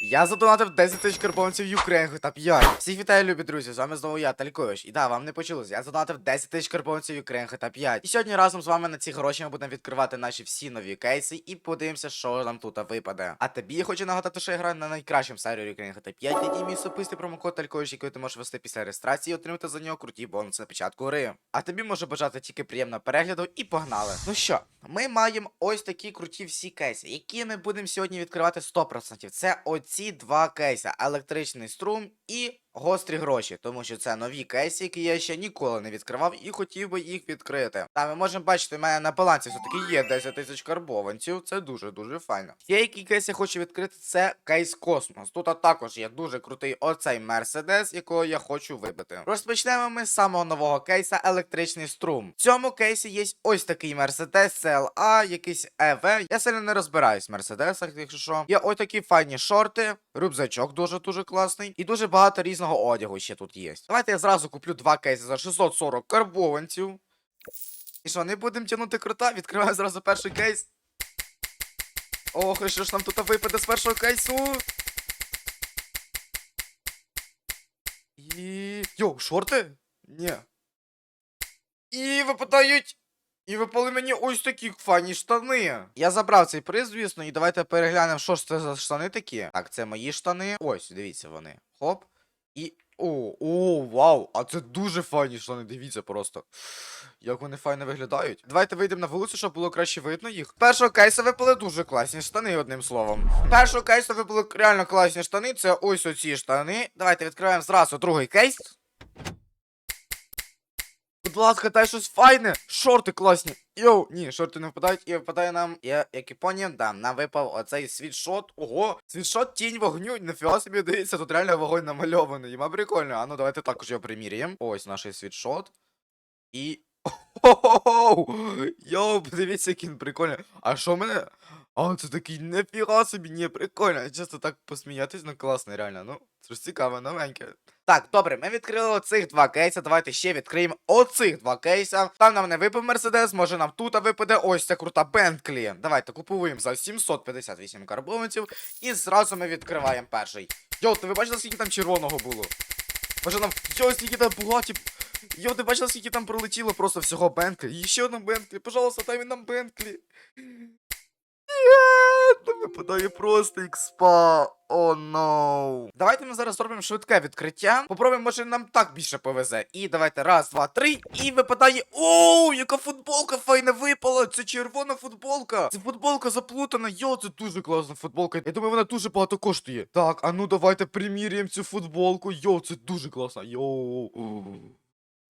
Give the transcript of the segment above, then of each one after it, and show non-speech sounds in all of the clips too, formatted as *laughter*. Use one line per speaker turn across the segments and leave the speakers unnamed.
Я задонатив 10 тисяч карбонців Юкрейнгу та 5. Всіх вітаю, любі друзі, з вами знову я, Талькович. І да, вам не почулось, я задонатив 10 тисяч карбонців Юкрейнгу та 5. І сьогодні разом з вами на ці гроші ми будемо відкривати наші всі нові кейси і подивимося, що нам тут випаде. А тобі я хочу нагадати, що я граю на найкращому сервері Юкрейнгу та 5, який мій особистий промокод Талькович, який ти можеш ввести після реєстрації і отримати за нього круті бонуси на початку гри. А тобі можу бажати тільки приємного перегляду і погнали. Ну що, ми маємо ось такі круті всі кейси, які ми будемо сьогодні відкривати 100%. Це оці два кейси: електричний струм і гострі гроші, тому що це нові кейси, які я ще ніколи не відкривав і хотів би їх відкрити. Та ми можемо бачити, у мене на балансі все-таки є 10 тисяч карбованців. Це дуже дуже файно. Є який кейс я хочу відкрити, це кейс Космос. Тут також є дуже крутий оцей Мерседес, якого я хочу вибити. Розпочнемо ми з самого нового кейса електричний струм. В цьому кейсі є ось такий Мерседес CLA, якийсь EV. Я сильно не розбираюсь в Мерседесах, якщо що. Є ось такі файні шорти, рюкзачок дуже дуже класний, і дуже багато різного одягу ще тут є. Давайте я зразу куплю два кейси за 640 карбованців. І що, не будемо тягнути крута, відкриваю зразу перший кейс. Ох, і що ж нам тут випаде з першого кейсу? І. Йоу, шорти? Ні. І випадають. І випали мені ось такі файні штани. Я забрав цей приз, звісно, і давайте переглянемо, що ж це за штани такі. Так, це мої штани. Ось, дивіться вони. Хоп. І. О, о, вау! А це дуже файні штани, дивіться просто. Як вони файно виглядають. Давайте вийдемо на вулицю, щоб було краще видно їх. Першого кейсу випали дуже класні штани, одним словом. Першого кейсу випали реально класні штани. Це ось оці штани. Давайте відкриваємо зразу другий кейс. Ласка, дай щось файне. Шорти класні. Йоу, ні, шорти не впадають і випадає нам. Я, як і поняв, да, нам випав оцей світшот. Ого, світшот тінь вогню. Нефіга собі дивіться, тут реально вогонь намальований. Йма прикольно. А ну давайте також його приміряємо. Ось наш світшот. І. Хо-хо-хо! Йоу, подивіться, який прикольний. А що мене? А, це такий нефіга собі, ні, прикольно. Чисто так посміятись, ну класний, реально. Ну, це ж цікаве, новеньке. Так, добре, ми відкрили оцих два кейса. Давайте ще відкриємо оцих два кейса. Там нам не випав Мерседес, може нам тут випаде ось ця крута Бентлі. Давайте купуємо за 758 карбованців. І зразу ми відкриваємо перший. Йоу, ти ви бачили, скільки там червоного було? Може нам. Йоу, скільки там багаті. Йоу, ти бачила, скільки там пролетіло просто всього Бентлі. І ще одна Бентлі. Пожалуйста, дай нам Бентлі. Є, випадає просто експа. О, ноу. Давайте ми зараз зробимо швидке відкриття. Попробуємо, може нам так більше повезе. І давайте раз, два, три. І випадає. Оу, яка футболка файна випала! Це червона футболка. Це футболка заплутана. Йо, це дуже класна футболка. Я думаю, вона дуже багато коштує. Так, а ну давайте приміряємо цю футболку. Йо, це дуже класно. Йоу.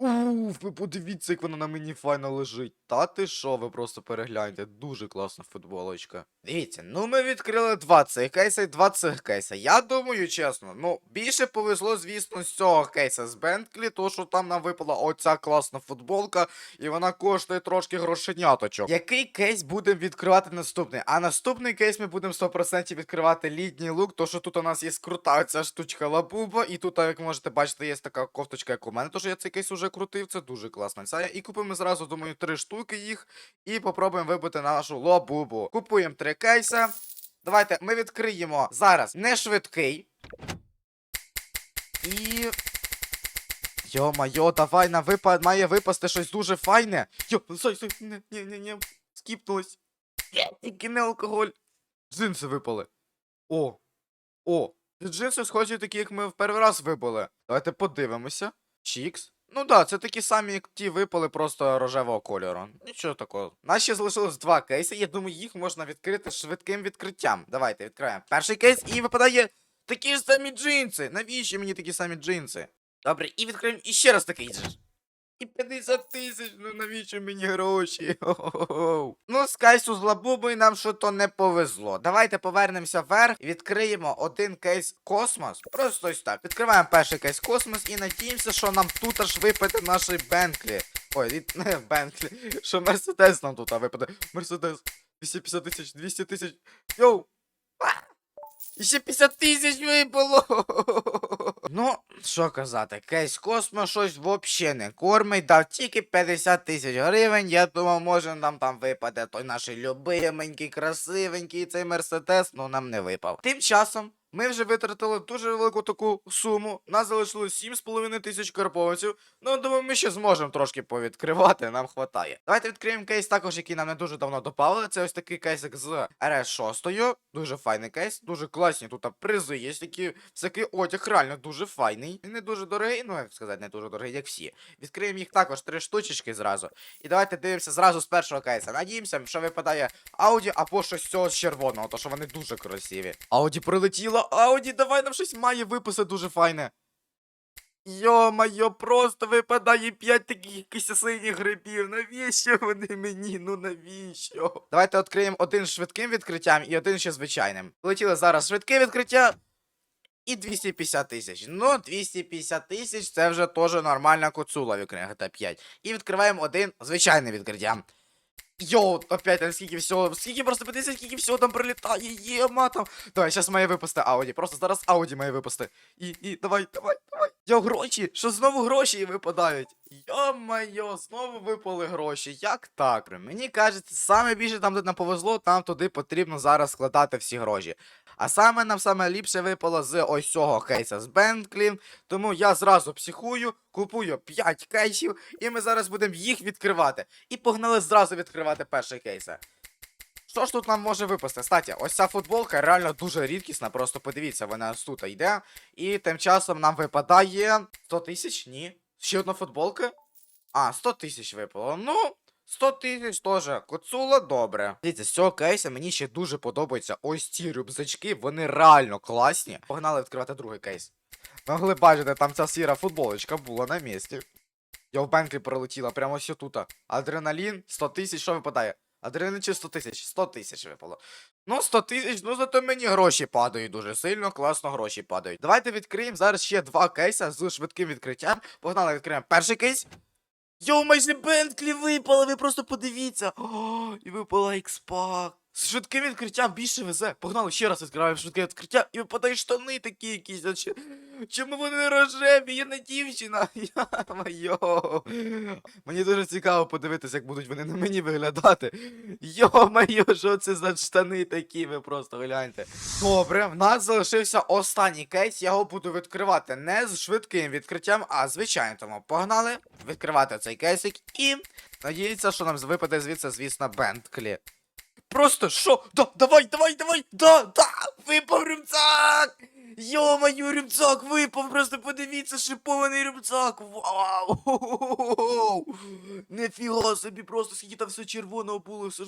Уф, ви подивіться, як вона на мені файно лежить. Та ти що, ви просто перегляньте, дуже класна футболочка. Дивіться, ну ми відкрили два цих кейса і два цих кейса. Я думаю, чесно, ну більше повезло, звісно, з цього кейса з Бентлі, то що там нам випала оця класна футболка, і вона коштує трошки грошеняточок. Який кейс будемо відкривати наступний? А наступний кейс ми будемо 100% відкривати літній лук, то що тут у нас є крута ця штучка лабуба, і тут, як можете бачити, є така кофточка, як у мене, тож я цей кейс уже крутив, це дуже класна ця. І купимо зразу, думаю, три штуки їх, і попробуємо вибити нашу лабубу. Купуємо три кейса. Давайте ми відкриємо зараз не швидкий. І. Йо-майо, давай нам випа... має випасти щось дуже файне. Йо, стой, стой, не, не, не, не, скіпнулось. Тільки не алкоголь. Джинси випали. О. О. Джинси схожі такі, як ми в перший раз вибили. Давайте подивимося. Чікс. Ну да, це такі самі, як ті випали, просто рожевого кольору. Нічого такого. Нас ще залишилось два кейси. Я думаю, їх можна відкрити швидким відкриттям. Давайте відкриємо перший кейс і випадає такі ж самі джинси. Навіщо мені такі самі джинси? Добре, і відкриємо іще раз такий же. І 50 тисяч, ну навіщо мені гроші? Хо-хо-хо. Ну, з кайсу з лабубою нам що то не повезло. Давайте повернемося вверх і відкриємо один кейс космос. Просто ось так. Відкриваємо перший кейс космос і надіємося, що нам тут аж випаде наші Бенклі. Ой, від- *laughs* не Бенклі. Що Мерседес нам тут випаде. Мерседес. 250 тисяч, 200 тисяч. Йоу! І ще 50 тисяч випало. Ну, що казати, кейс Космо щось взагалі не кормить, дав тільки 50 тисяч гривень. Я думав, може нам там випаде той наш любименький, красивенький цей мерседес, ну нам не випав. Тим часом Ми вже витратили дуже велику таку суму. Нас залишилось 7,5 тисяч карбованців. Ну, думаю, ми ще зможемо трошки повідкривати, нам хватає. Давайте відкриємо кейс також, який нам не дуже давно додали. Це ось такий кейсик з РС-6. Дуже файний кейс, дуже класні тут призи є, такі всякий одяг, реально дуже файний. Він не дуже дорогий, ну як сказати, не дуже дорогий, як всі. Відкриємо їх також три штучечки зразу. І давайте дивимося зразу з першого кейса. Надіємося, що випадає Ауді або щось з цього червоного, то що вони дуже красиві. Ауді прилетіло, Ауді, давай нам щось має виписи дуже файне. Йо-майо, просто випадає 5 таких синіх грибів. Навіщо вони мені? Ну навіщо? Давайте відкриємо один швидким відкриттям і один ще звичайним. Полетіли зараз швидке відкриття. І 250 тисяч. Ну, 250 тисяч це вже теж нормальна коцула в GTA 5. І відкриваємо один звичайне відкриття. Йоу, опять там скільки всього. Скільки просто подивіться, скільки всього там прилітає. є матом. Давай, зараз має випасти Ауді. Просто зараз Ауді має випасти. І, і, давай, давай, давай. Йо, гроші! Що знову гроші випадають? Йо-майо, знову випали гроші. Як так? Мені кажеться, саме більше там, де нам повезло, там туди потрібно зараз складати всі гроші. А саме нам саме ліпше випало з ось цього кейса з Бентлі. Тому я зразу психую, купую 5 кейсів, і ми зараз будемо їх відкривати. І погнали зразу відкривати перший кейс. Що ж тут нам може випасти? Кстати, ось ця футболка реально дуже рідкісна, просто подивіться, вона ось тут йде. І тим часом нам випадає 100 тисяч? Ні. Ще одна футболка? А, 100 тисяч випало. Ну, 100 тисяч теж. Коцула, добре. Дивіться, з цього кейса мені ще дуже подобаються ось ці рюкзачки, вони реально класні. Погнали відкривати другий кейс. Могли бачити, там ця сіра футболочка була на місці. Я в пролетіла, прямо ось тут. Адреналін, 100 тисяч, що випадає? Адреналін чи 100 тисяч? 100 тисяч випало. Ну, 100 тисяч, ну зато мені гроші падають дуже сильно, класно гроші падають. Давайте відкриємо зараз ще два кейса з швидким відкриттям. Погнали, відкриємо перший кейс. Йоу, майже Бентлі випало, ви просто подивіться. О, і випала X-Pack. З швидким відкриттям більше везе. Погнали, ще раз відкриваємо швидке відкриття і випадають штани такі якісь. Чи- Чому вони рожеві? Я не дівчина. *laughs* Йо-майо. Мені дуже цікаво подивитися, як будуть вони на мені виглядати. Йо-майо, що це за штани такі, ви просто гляньте. Добре, в нас залишився останній кейс, я його буду відкривати не з швидким відкриттям, а звичайно. Тому погнали відкривати цей кейсик і надіється, що нам випаде звідси, звісно, Бентклі. Просто що? Да, давай, давай, давай! Да, да! Випав рюкзак! Йо-моє, рюкзак випав! Просто подивіться, шипований рюкзак! Вау! Нефіга собі, просто скільки там все червоного було, все.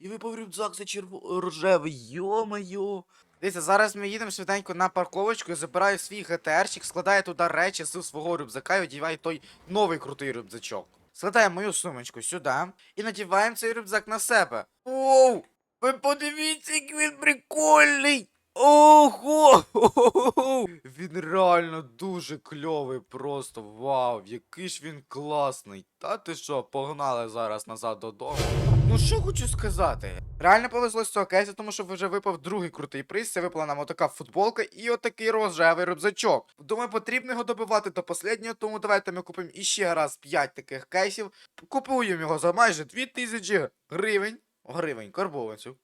І випав рюкзак, це черво... рожевий, йо-моє! Дивіться, зараз ми їдемо швиденько на парковочку, забираю свій ГТРчик, складаю туди речі з свого рюкзака і одіваю той новий крутий рюкзачок. Складаємо мою сумочку сюди і надіваємо цей рюкзак на себе. Оу! Ви подивіться, як він прикольний! Ого! *laughs* Він реально дуже кльовий, просто вау, який ж він класний. Та ти що, погнали зараз назад додому. Ну що хочу сказати? Реально повезло з цього кейсу, тому що вже випав другий крутий приз. Це випала нам отака футболка і отакий рожевий рюкзачок. Думаю, потрібно його добивати до останнього, тому давайте ми купимо іще раз 5 таких кейсів. Купуємо його за майже 2000 гривень. Гривень, карбованців.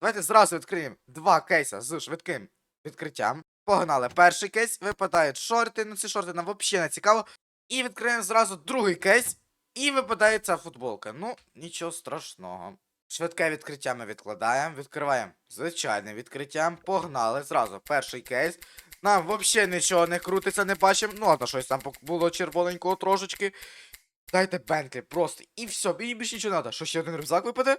Давайте зразу відкриємо два кейса з швидким відкриттям. Погнали. Перший кейс випадають шорти, ну ці шорти нам взагалі не цікаво. І відкриємо зразу другий кейс. І випадає ця футболка. Ну, нічого страшного. Швидке відкриття ми відкладаємо, відкриваємо звичайним відкриттям. Погнали зразу. Перший кейс. Нам взагалі нічого не крутиться, не бачимо. Ну, ладно, щось там було червоненького трошечки. Дайте Бентлі просто. І все, мені більше нічого треба. Що ще один рюкзак випаде?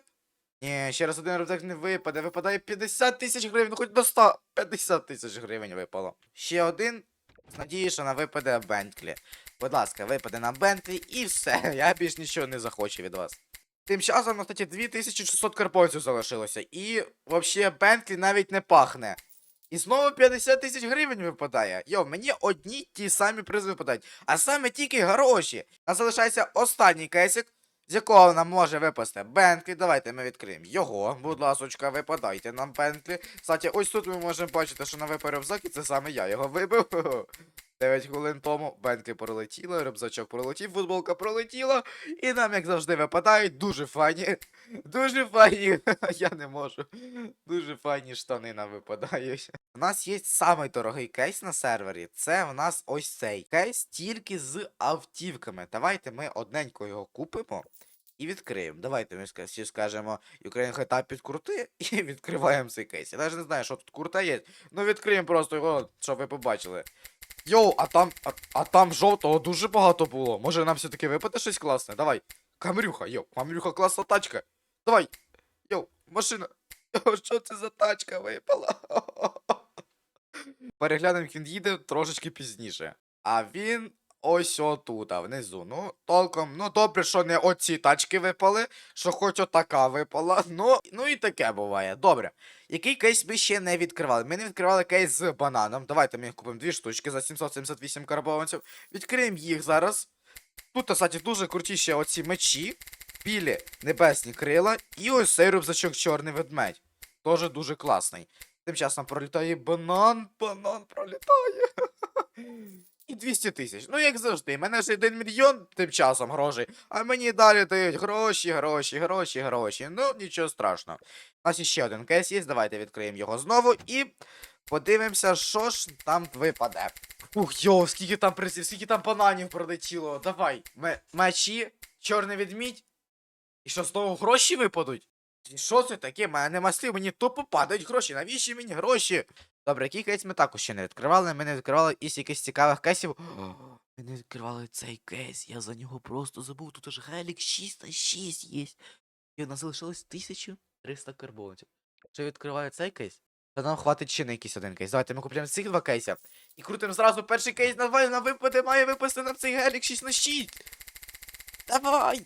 Ні, ще раз один рюкзак не випаде. Випадає 50 тисяч гривень, ну хоч до 100. 50 тисяч гривень випало. Ще один. З надією, що на випаде Бентлі. Будь ласка, випаде на Бентлі і все. *laughs* Я більш нічого не захочу від вас. Тим часом, на статі 2600 карбонців залишилося. І взагалі Бентлі навіть не пахне. І знову 50 тисяч гривень випадає. Йо, мені одні ті самі призи випадають. А саме тільки гроші. А залишається останній кейсик, з якого нам може випасти Бентлі. Давайте ми відкриємо його. Будь ласочка, випадайте нам Бентлі. Кстати, ось тут ми можемо бачити, що на випарі в закі це саме я його вибив. *laughs* 9 хвилин тому бенки пролетіли, рюкзачок пролетів, футболка пролетіла, і нам, як завжди, випадають дуже файні. Дуже файні. *laughs* Я не можу. Дуже файні штани нам випадають. У нас є самий дорогий кейс на сервері. Це в нас ось цей кейс тільки з автівками. Давайте ми одненько його купимо. І відкриємо. Давайте ми всі скажемо Ukraine GTA підкрути *laughs* і відкриваємо цей кейс. Я навіть не знаю, що тут круте є. Ну відкриємо просто його, щоб ви побачили. Йоу, а там. А, а там жовтого дуже багато було. Може нам все-таки випаде щось класне? Давай. Камрюха, йоу, Камрюха класна тачка. Давай. Йоу, машина. *laughs* Йоу, що це за тачка випала? *laughs* Переглянемо, він їде трошечки пізніше. А він ось отут, внизу. Ну, толком, ну добре, що не оці тачки випали, що хоч отака випала. *laughs* Ну, ну і таке буває. Добре. Який кейс ми ще не відкривали? Ми не відкривали кейс з бананом. Давайте ми купимо дві штучки за 778 карбованців. Відкриємо їх зараз. Тут, кстати, дуже круті ще оці мечі, білі небесні крила, і ось цей рюкзачок чорний ведмедь. Тоже дуже класний. Тим часом пролітає банан, банан пролітає. *laughs* І 200 тисяч. Ну, як завжди, мене ж 1 мільйон тим часом грошей, а мені далі дають гроші, гроші, гроші, гроші. Ну, нічого страшного. У нас ще один кейс є, давайте відкриємо його знову і подивимося, що ж там випаде. Ух, йоу, скільки там призів, скільки там бананів пролетіло. Давай. Ме- мечі, чорний відмідь. І що знову гроші випадуть? Що це таке? Мене нема слів, мені тупо падають гроші. Навіщо мені гроші? Добре, який кейс ми також ще не відкривали. Ми не відкривали із якихось цікавих кейсів. *gasps* Ми не відкривали цей кейс, я за нього просто забув. Тут аж гелік 6 на 6 є. І у нас залишилось 1300 карбованців. Чи відкриваю цей кейс? Та нам хватить ще на якийсь один кейс. Давайте ми купуємо цих два кейси. І крутимо зразу перший кейс на на випаде, має випасти нам цей гелік 6 на 6. Давай!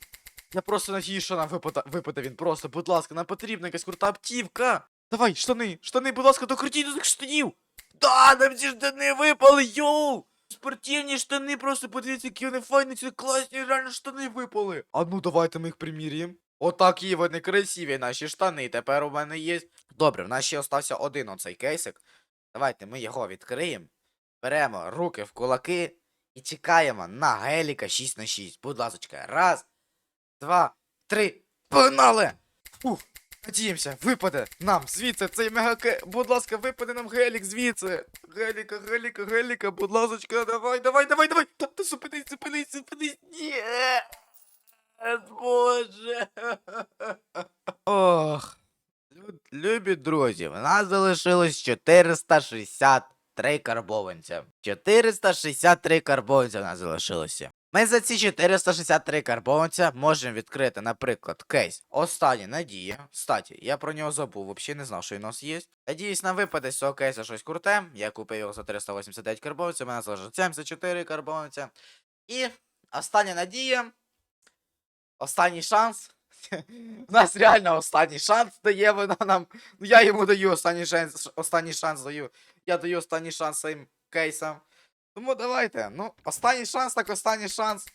Я просто надію, що нам випаде, випаде він просто, будь ласка, нам потрібна якась крута аптівка. Давай, штани, штани, будь ласка, докрутіть до цих штанів. Да, нам ці штани випали, йоу! Спортивні штани, просто подивіться, які вони файні, ці класні реально штани випали. А ну давайте ми їх приміряємо. Отакі вони красиві, наші штани. Тепер у мене є. Добре, в нас ще остався один оцей кейсик. Давайте ми його відкриємо. Беремо руки в кулаки і чекаємо на геліка 6 на 6. Будь ласочка, раз, два, три. Погнали! Ух, надіємося, випаде нам звідси цей мегаке. Будь ласка, випаде нам гелік звідси. Геліка, геліка, геліка, будь ласочка, давай, давай, давай, давай. Та, ти зупинись, зупинись, зупинись. Ні. Боже. Ох. Любі друзі, в нас залишилось 463 карбованця. 463 карбованця в нас залишилося. Ми за ці 463 карбованця можемо відкрити, наприклад, кейс Остання надія. Кстати, я про нього забув, взагалі не знав, що у нас є. Надіюсь, нам випаде з цього кейса щось круте. Я купив його за 389 карбованців, у мене залишилось 74 карбованця. І остання надія. Останній шанс. У нас реально останній шанс дає вона нам. Ну я йому даю останній шанс, останній шанс даю. Я даю останній шанс своїм кейсам. Тому давайте. Ну, останній шанс, так останній шанс.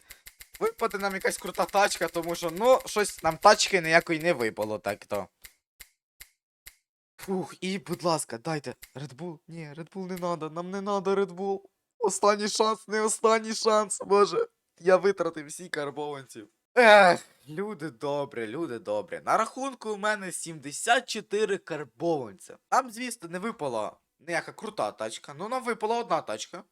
Випаде нам якась крута тачка, тому що, ну, щось нам тачки ніякої не випало так то. Фух, і, будь ласка, дайте. Red Bull? Ні, Red Bull не надо, нам не надо Red Bull. Останній шанс, не останній шанс, боже. Я витратив всі карбованців. Ех, люди добрі, люди добрі. На рахунку у мене 74 карбованця. Нам, звісно, не випала ніяка крута тачка. Ну, нам випала одна тачка.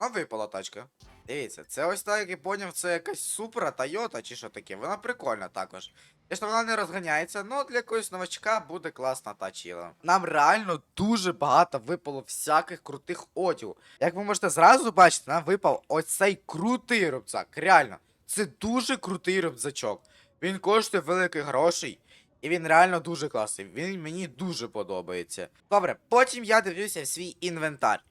Нам випала тачка. Дивіться, це ось так, як я поняв, це якась супра Тойота чи що таке. Вона прикольна також. Звісно, вона не розганяється, але для якогось новачка буде класна тачіла. Нам реально дуже багато випало всяких крутих одягу. Як ви можете зразу бачити, нам випав ось цей крутий рюкзак. Реально, це дуже крутий рюкзачок. Він коштує великих грошей. І він реально дуже класний. Він мені дуже подобається. Добре, потім я дивлюся в свій інвентар.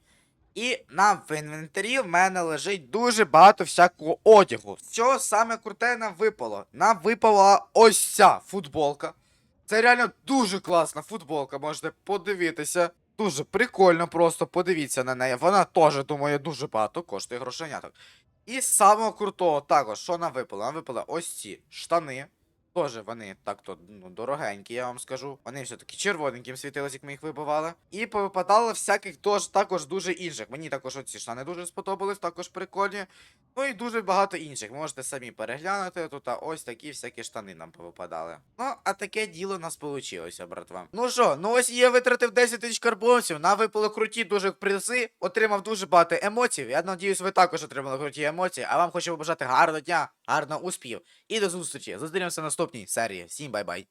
І на в інвентарі в мене лежить дуже багато всякого одягу. Що саме круте нам випало? Нам випала ось ця футболка. Це реально дуже класна футболка, можете подивитися. Дуже прикольно, просто подивіться на неї. Вона теж, думаю, дуже багато коштує грошеняток. І самого крутого також, що нам випало? Нам випали ось ці штани. Тоже вони так-то ну, дорогенькі, я вам скажу. Вони все-таки червоненьким світились, як ми їх вибивали. І повипадало всяких тож, також дуже інших. Мені також оці штани дуже сподобались, також прикольні. Ну і дуже багато інших. Можете самі переглянути. Тут а ось такі всякі штани нам повипадали. Ну, а таке діло у нас получилося, братва. Ну що, ну ось я витратив 10 тисяч карбонців, нам випали круті дуже призи, отримав дуже багато емоцій. Я надіюсь, ви також отримали круті емоції. А вам хочу побажати гарного дня, гарного успіхів і до зустрічі. Зустрінемося в наступній серії. Всім бай-бай.